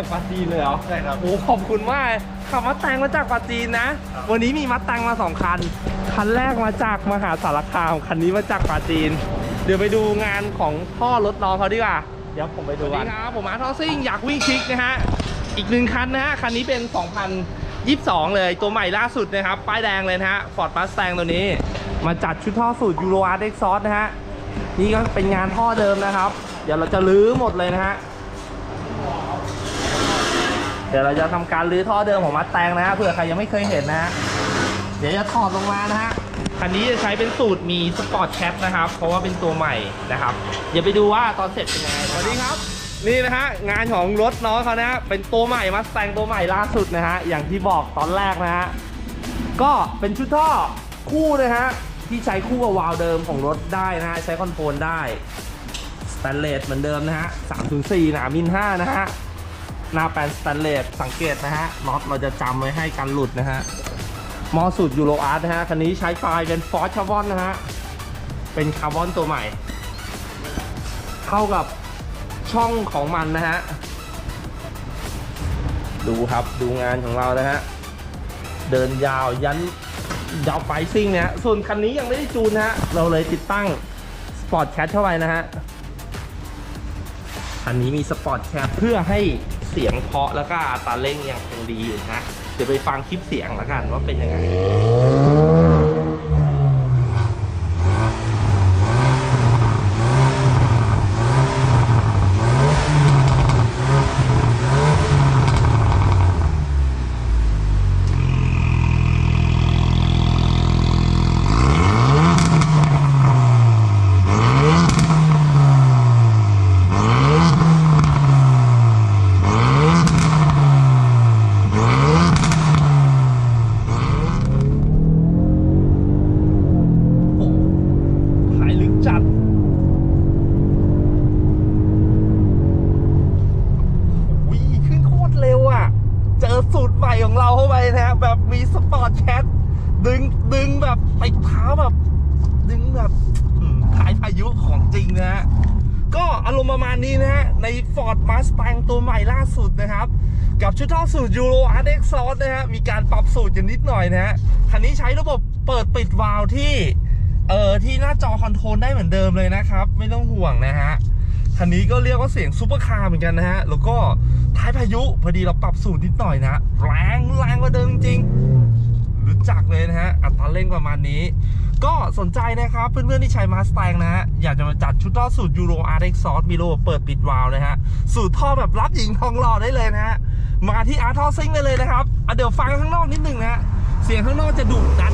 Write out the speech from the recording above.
จากปาจีนเลยเหรอใช่ครับ โอ้ขอบคุณมากขับมาแตงมาจากปาจีนนะ วันนี้มีมาแตงมาสองคัน คันแรกมาจากมหาสารคาม คันนี้มาจากปาจีน เดี๋ยวไปดูงานของพ่อรถน้องเขาดีกว่า เดี๋ยวผมไปดูสวัสดีครับ ผมอาร์ทอซิ่งอยากวิ่งคลิกนะฮะ อีกหนึ่งคันนะฮะ คันนี้เป็น 2022 เลย ตัวใหม่ล่าสุดนะครับ ป้ายแดงเลยนะฮะ Ford Mustang ตัวนี้ มาจัดชุดท่อสูตร Euro Art Exhaust นะฮะ นี่ก็เป็นงานท่อเดิมนะครับ เดี๋ยวเราจะลื้อหมดเลยนะฮะ เดี๋ยวเราจะทำการรื้อท่อเดิมของมัดแตงนะฮะเผื่อใครยังไม่เคยเห็นนะฮะเดี๋ยวจะถอดลงมานะฮะคันนี้จะใช้เป็นสูตรมีสปอร์ตแคปนะครับ เพราะว่าเป็นตัวใหม่นะครับ เดี๋ยวไปดูว่าตอนเสร็จเป็นยังไงสวัสดีครับ นี่นะฮะงานของรถน้องเขานะฮะเป็นตัวใหม่มัดแตงตัวใหม่ล่าสุดนะฮะอย่างที่บอกตอนแรกนะฮะก็เป็นชุดท่อคู่นะฮะที่ใช้คู่กับวาล์วเดิมของรถได้นะฮะใช้คอนโทรลได้สแตนเลสเหมือนเดิมนะฮะ304หนามิล5นะฮะ หน้าแปลนสแตนเลสสังเกตนะฮะน็อตเราจะจำไว้ให้กันหลุดนะฮะมอสูตรยูโรอาร์ตนะฮะคันนี้ใช้ไฟเป็นฟอร์ชคาร์บอนนะฮะเป็นคาร์บอนตัวใหม่ เข้ากับช่องของมันนะฮะดูครับดูงานของเรานะฮะเดินยาวยันยาวไปซิ่งนะฮะส่วนคันนี้ยังไม่ได้จูนนะฮะเราเลยติดตั้งสปอร์ตแคทเข้าไปนะฮะคันนี้มีสปอร์ตแคปเพื่อให้ เสียงเพาะแล้วก็อัตราเร่งยังคงดีอยู่นะฮะเดี๋ยวไปฟังคลิปเสียงแล้วกันว่าเป็นยังไง จัดวิ่ขึ้นโคตรเร็วอะ เจอสูตรใหม่ของเราเข้าไปนะฮะแบบมีสปอร์ตแคทดึงดึงแบบไปเท้าแบบ ดึงแบบถ่ายพายุของจริงนะฮะก็อารมณ์ประมาณนี้นะฮะ ใน Ford Mustang ตัวใหม่ล่าสุดนะครับ กับชุดท่อสูตร Euro Art Exhaust นะฮะ มีการปรับสูตรกันนิดหน่อยนะฮะ คันนี้ใช้ระบบเปิดปิดวาล์วที่ เอ่อที่หน้าจอคอนโทรลได้เหมือนเดิมเลยนะครับ ไม่ต้องห่วงนะฮะคันนี้ก็เรียกว่าเสียงซูเปอร์คาร์เหมือนกันนะฮะ แล้วก็ท้ายพายุพอดีเราปรับสูตรนิดหน่อยนะแรงแรงกว่าเดิมจริง รู้จักเลยนะฮะ อัตราเร่งประมาณนี้ ก็สนใจนะครับ เพื่อนๆที่ใช้มาส t ต n นะฮะ อยากจะมาจัดชุดท่อสูตร Euro R X Sauce มีระบบเปิดปิดวาล์วนะฮะ สูตรท่อแบบรับหญิงทองหล่อได้เลยนะฮะ มาที่อาร์ท่อซิงได้เลยนะครับอะเดี๋ยวฟังข้างนอกนิดหนึ่งนะฮะเสียงข้างนอกจะดุดัน